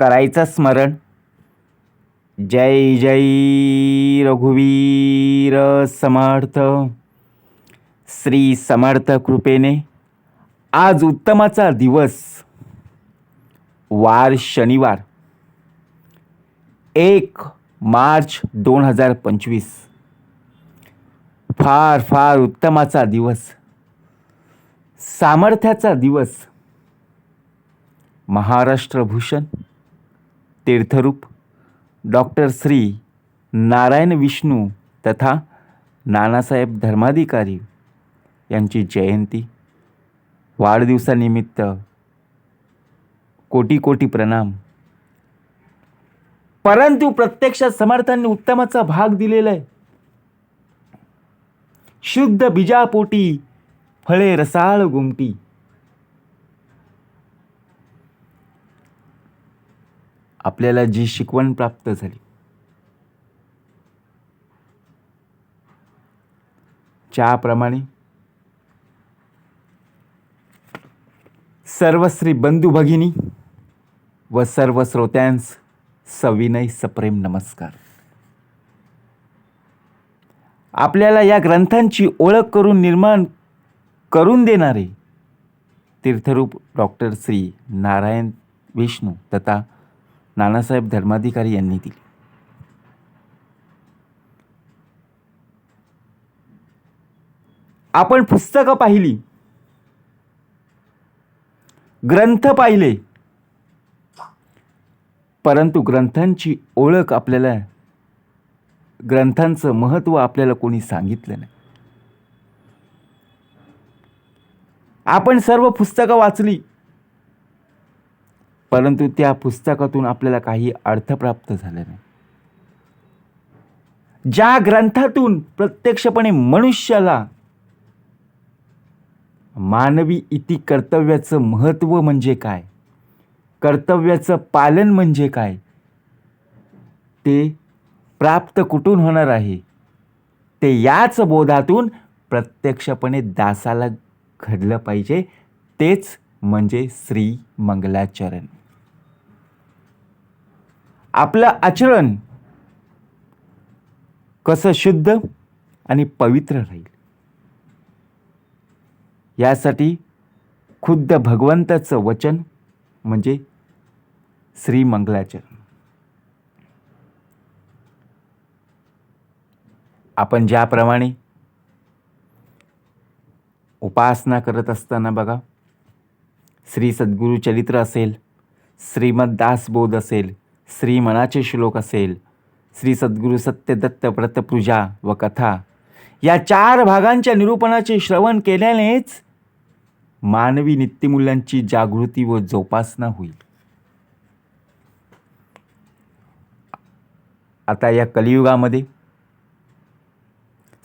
करायचं स्मरण. जय जय रघुवीर समर्थ. श्री समर्थ कृपेने आज उत्तमाचा दिवस. वार शनिवार. एक मार्च दोन हजार पंचवीस. फार फार उत्तमाचा दिवस. सामर्थ्याचा दिवस. महाराष्ट्रभूषण तीर्थरूप डॉक्टर श्री नारायण विष्णू तथा नानासाहेब धर्माधिकारी यांची जयंती. वाढदिवसानिमित्त कोटी कोटी प्रणाम. परंतु प्रत्यक्षात समर्थांनी उत्तमाचा भाग दिलेला आहे. शुद्ध बीजापोटी फळे रसाळ गुमटी. आपल्याला जी शिकवण प्राप्त झाली. चहाप्रमाणे सर्व श्री बंधू भगिनी व सर्व श्रोत्यांस सविनय सप्रेम नमस्कार. आपल्याला या ग्रंथांची ओळख करून निर्माण करून देणारे तीर्थरूप डॉक्टर श्री नारायण विष्णू तथा नानासाहेब धर्माधिकारी यांनी दिली. आपण पुस्तकं पाहिली. ग्रंथ पाहिले. परंतु ग्रंथांची ओळख आपल्याला ग्रंथांचं महत्त्व आपल्याला कोणी सांगितलं नाही. आपण सर्व पुस्तकं वाचली. परंतु त्या पुस्तकातून आपल्याला काही अर्थ प्राप्त झाले नाही. ज्या ग्रंथातून प्रत्यक्षपणे मनुष्याला मानवी इति कर्तव्याचं महत्त्व म्हणजे काय कर्तव्याचं पालन म्हणजे काय ते प्राप्त कुठून होणार आहे ते याच बोधातून प्रत्यक्षपणे दासाला घडलं पाहिजे तेच म्हणजे श्री मंगलाचरण. आपलं आचरण कसं शुद्ध आणि पवित्र राहील? यासाठी खुद्द भगवंताचं वचन म्हणजे श्रीमंगलाचरण. आपण ज्याप्रमाणे उपासना करत असताना बघा श्री सद्गुरू चरित्र असेल श्रीमद दासबोध असेल श्री मनाचे श्लोक असेल. श्री सद्गुरू सत्यदत्त व्रतपूजा व कथा. या चार भागांच्या निरूपणाचे श्रवण केल्यानेच मानवी नित्यमूल्यांची जागृती व जोपासना होईल. आता या कलियुगामध्ये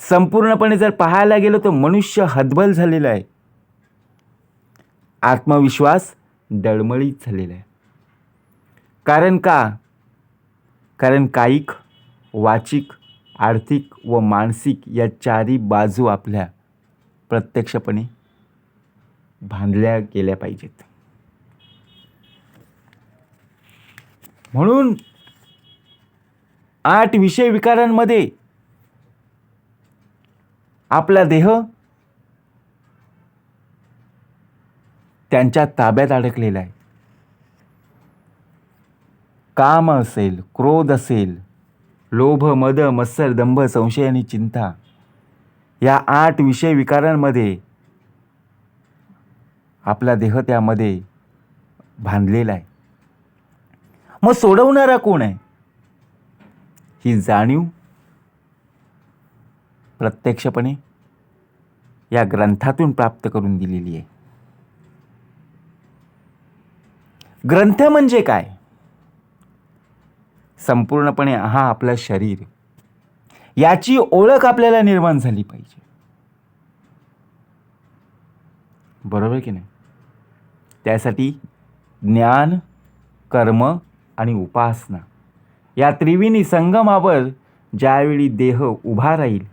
संपूर्णपणे जर पाहायला गेलो तर मनुष्य हतबल झालेला आहे. आत्मविश्वास डळमळीत झालेला आहे. कारण का? कारण कायिक वाचिक आर्थिक व मानसिक या चारी बाजू आपल्या प्रत्यक्षपणे बांधल्या गेल्या पाहिजेत. म्हणून आठ विषय विकारांमध्ये आपला देह त्यांच्या ताब्यात अडकलेला आहे. काम असेल क्रोध असेल लोभ मद मत्सर दंभ संशय आणि चिंता या आठ विषय विकारांमध्ये आपला देह त्यामध्ये बांधलेला आहे. मग सोडवणारा कोण आहे? ही जाणीव प्रत्यक्षपणे या ग्रंथातून प्राप्त करून दिलेली आहे. ग्रंथ म्हणजे काय? संपूर्णपणे हा आपलं शरीर. याची ओळख आपल्याला निर्माण झाली पाहिजे. बरोबर की नाही? त्यासाठी ज्ञान कर्म आणि उपासना या त्रिविणी संगमावर ज्यावेळी देह उभा राहील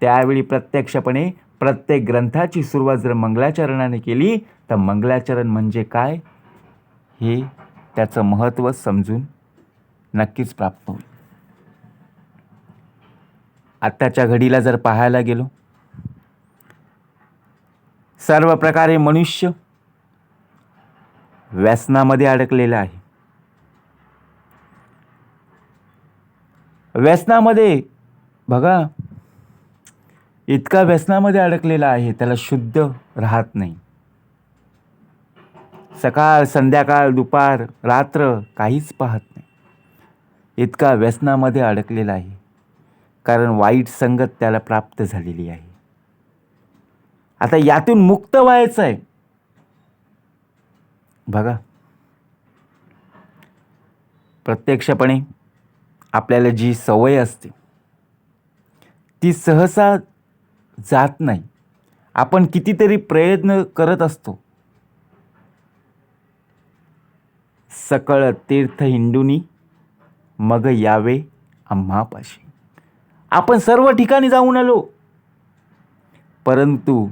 त्यावेळी प्रत्यक्षपणे प्रत्येक ग्रंथाची सुरुवात जर मंगलाचरणाने केली तर मंगलाचरण म्हणजे काय? हे त्याचं महत्त्व समजून नक्कीच प्राप्त होईल. आत्ताच्या घडीला जर पाहायला गेलो सर्व प्रकारे मनुष्य व्यसनामध्ये अडकलेला आहे. व्यसनामध्ये बघा इतका व्यसनामध्ये अडकलेला आहे त्याला शुद्ध राहत नाही. सकाळ संध्याकाळ दुपार रात्र काहीच पाहत नाही. इतका व्यसनामध्ये अडकलेला आहे. कारण वाईट संगत त्याला प्राप्त झालेली आहे. आता यातून मुक्त व्हायचं आहे. बघा. प्रत्यक्षपणे आपल्याला जी सवय असते ती सहसा जात नाही. आपण कितीतरी प्रयत्न करत असतो. सकळ तीर्थ हिंदूंनी मग यावे आम्हापाशी. आपण सर्व ठिकाणी जाऊन आलो. परंतु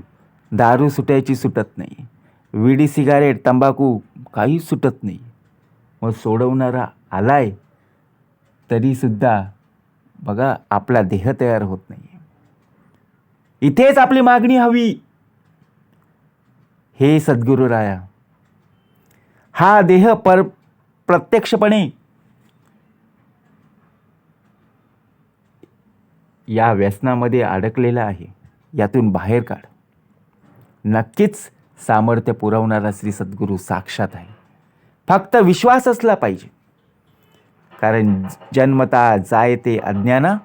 दारू सुटायची सुटत नाही. विडी सिगारेट तंबाखू काही सुटत नाही. मग सोडवणारा आलाय तरीसुद्धा बघा आपला देह तयार होत नाही इथेच आपली मागणी हवी. हे सद्गुरू राया हा देह पर प्रत्यक्षपणे या व्यसनामध्ये अडकलेला आहे. यातून बाहेर काढ. नक्कीच सामर्थ्य पुरवणारा श्री सद्गुरू साक्षात आहे. फक्त विश्वास असला पाहिजे. कारण जन्मता जायते अज्ञाना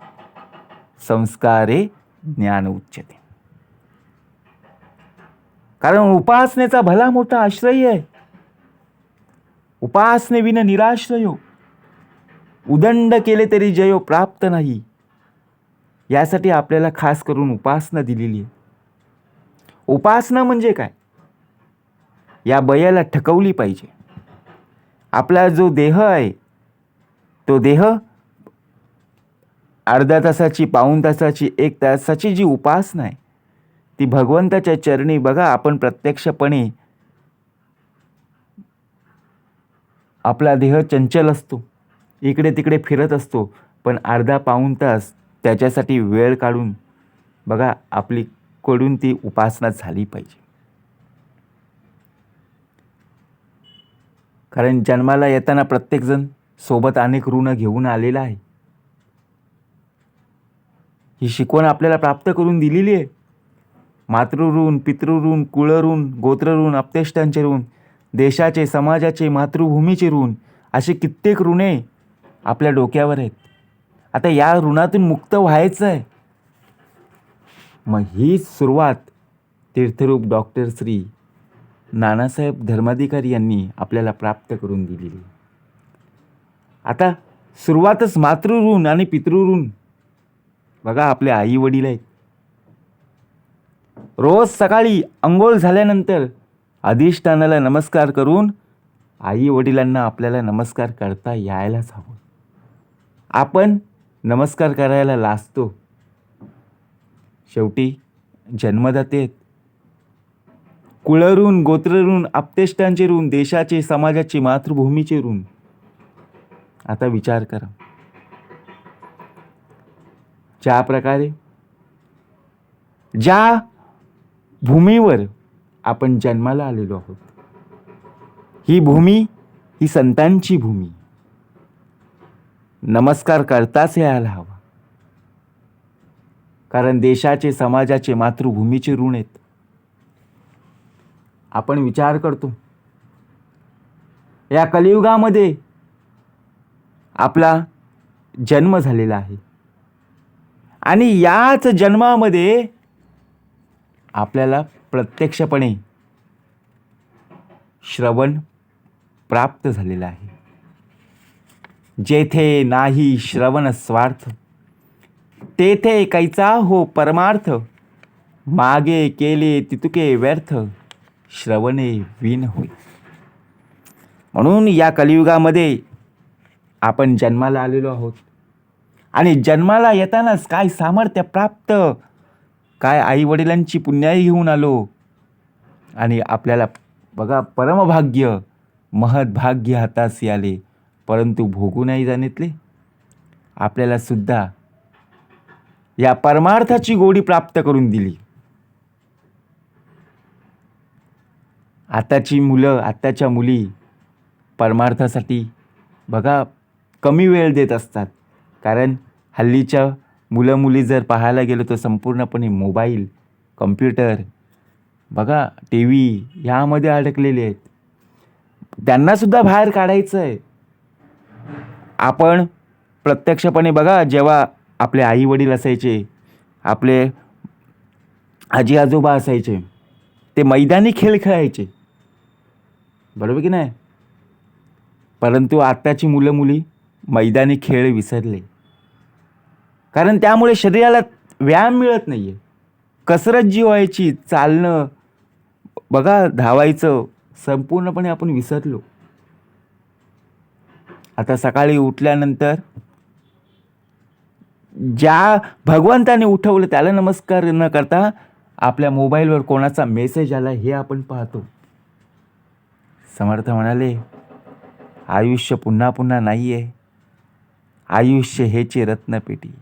संस्कारे ज्ञान उच्चते कारण उपासनेचा भला मोठा आश्रय आहे. उपासनेविन निराश्रयो. उदंड केले तरी जयो प्राप्त नाही. यासाठी आपल्याला खास करून उपासना दिलेली आहे. उपासना म्हणजे काय? या बयाला ठकवली पाहिजे. आपला जो देह आहे तो देह अर्धा तासाची पाऊण तासाची एक तासाची जी उपासना आहे ती भगवंताच्या चरणी बघा आपण प्रत्यक्षपणे आपला देह चंचल असतो. इकडे तिकडे फिरत असतो पण अर्धा पाऊण तास त्याच्यासाठी वेळ काढून बघा आपली कडून ती उपासना झाली पाहिजे. कारण जन्माला येताना प्रत्येकजण सोबत अनेक ऋण घेऊन आलेला आहे. ही शिकवण आपल्याला प्राप्त करून दिलेली आहे. मातृऋण पितृऋण कुळऋण गोत्रऋण अपतेष्टांचे ऋण देशाचे समाजाचे मातृभूमीचे ऋण असे कित्येक ऋणे आपल्या डोक्यावर आहेत. आता या ऋणातून मुक्त व्हायचं आहे मग ही सुरुवात तीर्थरूप डॉक्टर श्री नानासाहेब धर्माधिकारी यांनी आपल्याला प्राप्त करून दिलेली. आता सुरुवातच मातृऋण आणि पितृऋण. बघा आपले आई वडील आहेत. रोज सकाळी अंघोळ झाल्यानंतर अधिष्ठानाला नमस्कार करून आई वडिलांना आपल्याला नमस्कार करता यायलाच हवं. आपण नमस्कार करायला लाजतो. शेवटी जन्मदाते कुळरून गोत्ररून आपतेष्टांचे ऋण देशाचे समाजाचे मातृभूमीचे ऋण. आता विचार करा. ज्या प्रकारे ज्या भूमीवर आपण जन्माला आलेलो आहोत ही भूमी ही संतांची भूमी. नमस्कार करताच यायला हवा. कारण देशाचे समाजाचे मातृभूमीचे ऋण आहेत. आपण विचार करतो. या कलियुगामध्ये आपला जन्म झालेला आहे. आणि याच जन्मामध्ये आपल्याला प्रत्यक्षपणे श्रवण प्राप्त झालेलं आहे. जेथे नाही श्रवण स्वार्थ तेथे कैचा हो परमार्थ मागे केले तितुके व्यर्थ श्रवणे विन होय. म्हणून या कलियुगामध्ये आपण जन्माला आलेलो आहोत. आणि जन्माला येतानाच काय सामर्थ्य प्राप्त काय आईवडिलांची पुण्याई घेऊन आलो आणि आपल्याला बघा परमभाग्य महद भाग्य हातास आले परंतु भोगू नाही जाणितले. आपल्याला सुद्धा या परमार्थाची गोडी प्राप्त करून दिली. आताची मुलं आत्ताच्या मुली परमार्थासाठी बघा कमी वेळ देत असतात. कारण हल्लीच्या मुलं मुली जर पाहायला गेलो तर संपूर्णपणे मोबाईल कम्प्युटर बघा टी व्ही ह्यामध्ये अडकलेले आहेत. त्यांनासुद्धा बाहेर काढायचं आहे आपण प्रत्यक्षपणे बघा जेव्हा आपले आई वडील असायचे आपले आजी आजोबा असायचे ते मैदानी खेळ खेळायचे. बरोबर की नाही? परंतु आत्ताची मुलं मुली मैदानी खेळ विसरले. कारण त्यामुळे शरीराला व्यायाम मिळत नाही आहे कसरत जी व्हायची चालणं बघा धावायचं संपूर्णपणे आपण विसरलो. आता सकाळी उठल्यानंतर ज्या भगवंताने उठवलं त्याला नमस्कार न करता आपल्या मोबाईलवर कोणाचा मेसेज आला हे आपण पाहतो. समर्थ म्हणाले आयुष्य पुन्हा पुन्हा नाही आहे आयुष्य हेचे रत्नपेटी.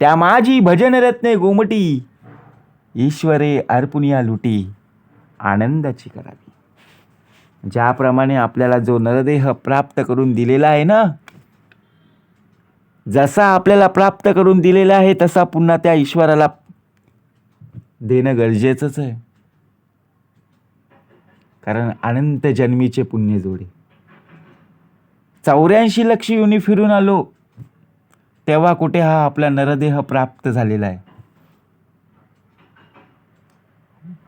त्या माझी भजन रत्ने गोमटी. ईश्वरे अर्पुनिया लुटी. आनंदाची करावी. ज्याप्रमाणे आपल्याला जो नरदेह प्राप्त करून दिलेला आहे ना जसा आपल्याला प्राप्त करून दिलेला आहे तसा पुन्हा त्या ईश्वराला देणं गरजेचंच आहे. कारण अनंत जन्मीचे पुण्य जोडे चौऱ्याऐंशी लक्ष युनी फिरून आलो तेव्हा कुठे हा आपला नरदेह प्राप्त झालेला आहे?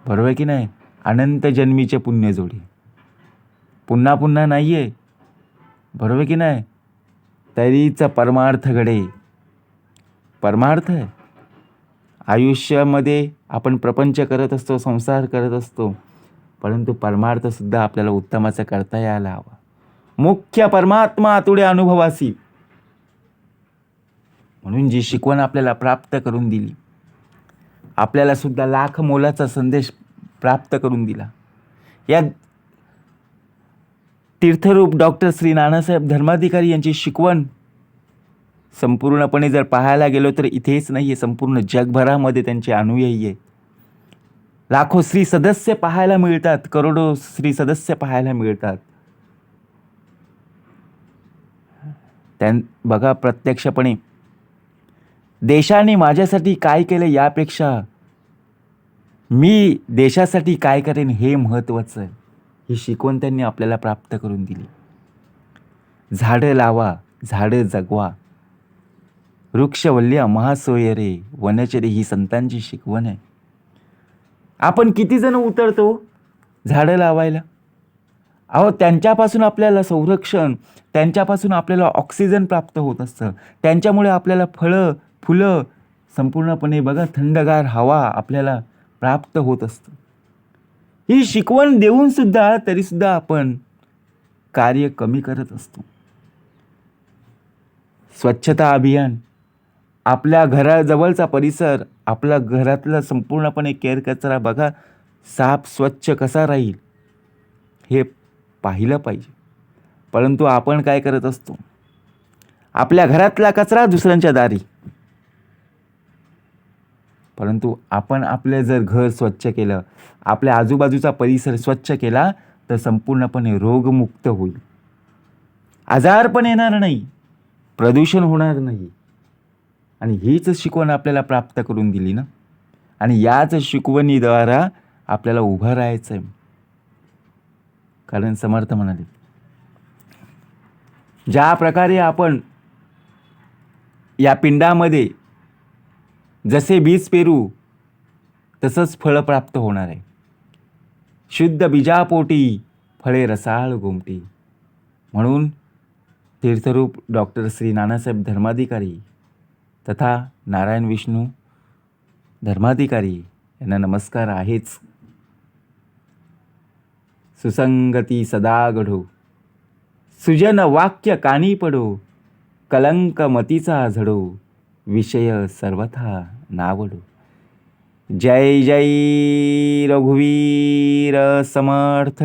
बरोबर की नाही? अनंत जन्मीचे पुण्य जोडी पुन्हा पुन्हा नाही आहे बरोबर की नाही? तरीचा परमार्थ घडे. परमार्थ? आहे आयुष्यामध्ये आपण प्रपंच करत असतो संसार करत असतो परंतु परमार्थसुद्धा आपल्याला उत्तमाचं करता यायला हवा. मुख्य परमात्मा आतुडे अनुभवासी. म्हणून जी शिकवण आपल्याला प्राप्त करून दिली. आपल्याला सुद्धा लाख मोलाचा संदेश प्राप्त करून दिला. या तीर्थरूप डॉक्टर श्री नानासाहेब धर्माधिकारी यांची शिकवण संपूर्णपणे जर पाहायला गेलो तर इथेच नाही आहे संपूर्ण जगभरामध्ये त्यांचे अनुयायी आहेत लाखो श्री सदस्य पाहायला मिळतात करोडो श्री सदस्य पाहायला मिळतात. त्यां बघा प्रत्यक्षपणे देशाने माझ्यासाठी काय केलं यापेक्षा मी देशासाठी काय करेन हे महत्त्वाचं आहे. ही शिकवण त्यांनी आपल्याला प्राप्त करून दिली. झाडं लावा झाडं जगवा. वृक्षवल्ल्या महासोयरे वनचरे ही संतांची शिकवण आहे. आपण किती जण उतरतो झाडं लावायला? अहो त्यांच्यापासून आपल्याला संरक्षण त्यांच्यापासून आपल्याला ऑक्सिजन प्राप्त होत असतं. त्यांच्यामुळे आपल्याला फळं फुलं संपूर्णपणे बघा थंडगार हवा आपल्याला प्राप्त होत असतं. ही शिकवण देऊन सुद्धा तरीसुद्धा आपण कार्य कमी करत असतो. स्वच्छता अभियान आपल्या घराजवळचा परिसर आपल्या घरातला संपूर्णपणे केअर कचरा बघा साफ स्वच्छ कसा राहील हे पाहिलं पाहिजे. परंतु आपण काय करत असतो? आपल्या घरातला कचरा दुसऱ्यांच्या दारी. परंतु आपण आपले जर घर स्वच्छ केलं आपल्या आजूबाजूचा परिसर स्वच्छ केला तर संपूर्णपणे रोगमुक्त होईल. आजार पण येणार नाही प्रदूषण होणार नाही. आणि हीच शिकवण आपल्याला प्राप्त करून दिली ना? आणि याच शिकवणीद्वारा आपल्याला उभं राहायचं आहे कारण समर्थ म्हणाले ज्या प्रकारे आपण या पिंडामध्ये जसे बीज पेरू तसंच फळं प्राप्त होणार आहे. शुद्ध बीजापोटी फळे रसाळ गोमटी म्हणून तीर्थरूप डॉक्टर श्री नानासाहेब धर्माधिकारी तथा नारायण विष्णू धर्माधिकारी यांना नमस्कार आहेच. सुसंगती सदा घडो. सुजन वाक्य कानी पडो. कलंक मतीचा झडो. विषय सर्वथा नावडू. जय जय रघुवीर समर्थ.